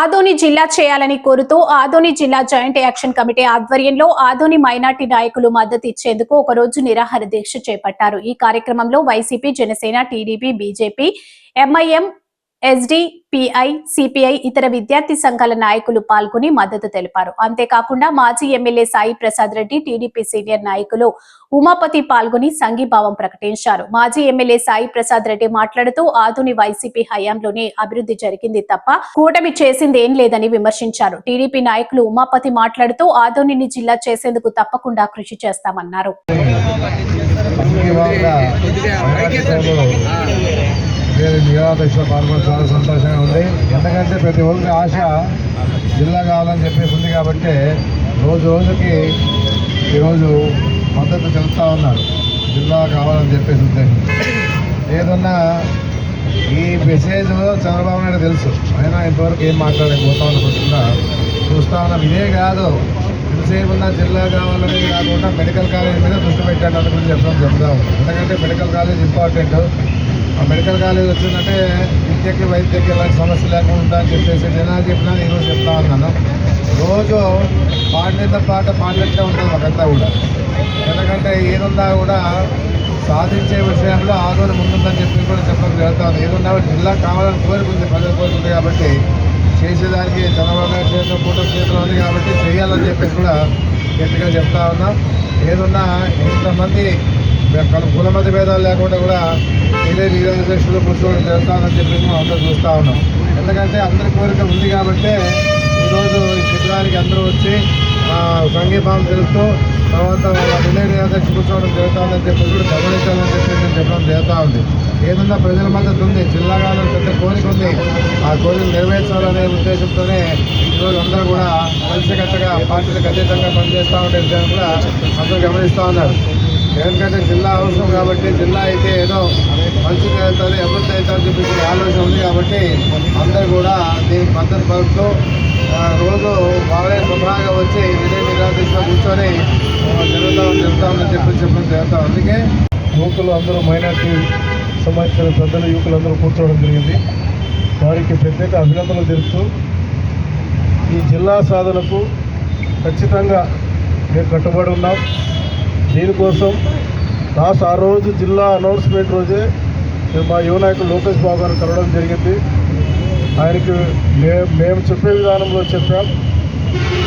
ఆదోని జిల్లా చేయాలని కోరుతూ ఆదోని జిల్లా జాయింట్ యాక్షన్ కమిటీ ఆధ్వర్యంలో ఆదోని మైనార్టీ నాయకులు మద్దతు ఇచ్చేందుకు ఒక రోజు నిరాహార దీక్ష చేపట్టారు. ఈ కార్యక్రమంలో YCP Janasena TDP BJP MIM SDPI CPI ఇతర విద్యార్థి సంఘాల నాయకులు పాల్గొని మద్దతు తెలిపారు. అంతేకాకుండా మాజీ MLA Sai Prasad Reddy TDP senior నాయకులు ఉమాపతి పాల్గొని సంఘీభావం ప్రకటించారు. మాజీ ఎమ్మెల్యే సాయి ప్రసాద్ రెడ్డి మాట్లాడుతూ ఆధుని వైసీపీ హయాంలోనే అభివృద్ధి జరిగింది తప్ప కూటమి చేసింది ఏం లేదని విమర్శించారు. టీడీపీ నాయకులు ఉమాపతి మాట్లాడుతూ ఆధునిని జిల్లా చేసేందుకు తప్పకుండా కృషి చేస్తామన్నారు. నేను నిరాదీక్షలో పాల్గొని చాలా సంతోషంగా ఉంది. ఎందుకంటే ప్రతి ఒక్కరి ఆశ జిల్లా కావాలని చెప్పేసి ఉంది కాబట్టి రోజు రోజుకి ఈరోజు మద్దతు తెలుపుతా ఉన్నారు. జిల్లా కావాలని చెప్పేసి ఉద్దేశించి. ఏదన్నా ఈ మెసేజ్ చంద్రబాబు నాయుడు తెలుసు. అయినా ఇంతవరకు ఏం మాట్లాడకపోతా అనుకుంటున్నా చూస్తా ఉన్నాం. ఇదే కాదు ఎంతసేపు ఉన్న జిల్లా కావాలనేది కాకుండా మెడికల్ కాలేజ్ మీద దృష్టి పెట్టాడు అనుకుని చెప్పడం చెప్తాం ఎందుకంటే medical college important medical college వచ్చిందంటే విద్యకి వైద్యకి ఎలాంటి సమస్య లేకుండా అని చెప్పేసి నేను చెప్పినా ఈరోజు చెప్తా ఉన్నాను. రోజు పాడిన పాట పాడినట్టే ఉంటుంది ఒకంతా కూడా. ఎందుకంటే ఏదున్నా కూడా సాధించే విషయంలో ఆదోళన ముందుందని చెప్పి కూడా చెప్పడం జరుగుతుంది ఏదున్నా కూడా జిల్లా కావాలని కోరుకుంది ప్రజలు కోరుకుంది కాబట్టి చేసేదానికి చంద్రబాబు నాయుడు చేతిలో కూటమి చేతిలో ఉంది కాబట్టి చేయాలని చెప్పేసి కూడా గట్టిగా చెప్తా ఉన్నాం. ఏదున్నా ఇంతమంది కుల- కుల మధ్య భేదాలు లేకుండా కూడా ఇదే లీలాధ్యక్షులు కూర్చోవడం జరుగుతామని చెప్పేసి మనం అందరూ చూస్తూ ఉన్నాం. ఎందుకంటే అందరి కోరిక ఉంది కాబట్టి ఈరోజు ఈ శిబిరానికి అందరూ వచ్చి సంగీభావం సంఘీభావం తెలుపుతూ తర్వాత వాళ్ళ విలేజ్ అధ్యక్షులు కూర్చోవడం జరుగుతుందని చెప్పి కూడా గమనించాలని చెప్పి నేను చెప్పడం జరుగుతూ ఉంది. ఏదన్నా ప్రజల మద్దతు ఉంది జిల్లాగాలో పెద్ద కోరిక ఉంది. ఆ కోరిక నెరవేర్చాలనే ఉద్దేశంతోనే ఈరోజు అందరూ కూడా కలిసికట్టుగా పార్టీలకు అతీతంగా పనిచేస్తూ ఉండే విషయాన్ని కూడా అందరూ గమనిస్తూ ఉన్నారు. ఎందుకంటే జిల్లా అవసరం కాబట్టి జిల్లా అయితే ఏదో మంచిగా అవుతుంది అభివృద్ధి అవుతుందని చెప్పి ఆలోచన ఉంది కాబట్టి అందరూ కూడా దీనికి మద్దతు పలుకుతూ ఆ, రోజు బాగా శుభ్రంగా వచ్చి విజయ నిరాదేశంలో కూర్చొని ఆ, జరుగుతామని చెప్తామని చెప్పి చెప్పడం జరుగుతాం అందుకే యువకులు అందరూ మైనార్టీ సంబంధించిన పెద్దలు యువకులందరూ కూర్చోవడం జరిగింది. వారికి ప్రత్యేక అభినందనలు తెలుపుతూ ఈ జిల్లా సాధనకు ఖచ్చితంగా మేము కట్టుబడి ఉన్నాం. దీనికోసం లాస్ట్ ఆ రోజు జిల్లా అనౌన్స్మెంట్ రోజే మేము మా యువ నాయకులు లోకేష్ బాబు గారు కలవడం జరిగింది. ఆయనకి మే మేము చెప్పే విధానంలో చెప్పాం.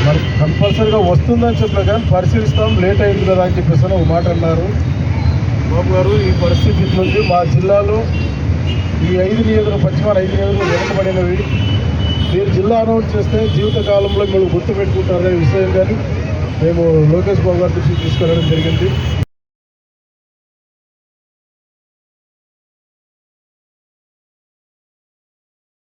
మరి కంపల్సరీగా వస్తుందని చెప్పినా కానీ పరిశీలిస్తాం లేట్ అయింది కదా అని చెప్పేసి ఒక మాట అన్నారు. బాబు గారు ఈ పరిస్థితి ఇట్లుంది. మా జిల్లాలో ఈ ఐదు నియోజకవర్గ పశ్చిమ ఐదు నియోజకవర్గం వెనుకబడినవి. మీరు జిల్లా అనౌన్స్ చేస్తే జీవితకాలంలో మీరు గుర్తుపెట్టుకుంటారనే విషయం కానీ మేము లోకేష్ బాబు గారి దృష్టికి తీసుకెళ్ళడం జరిగింది.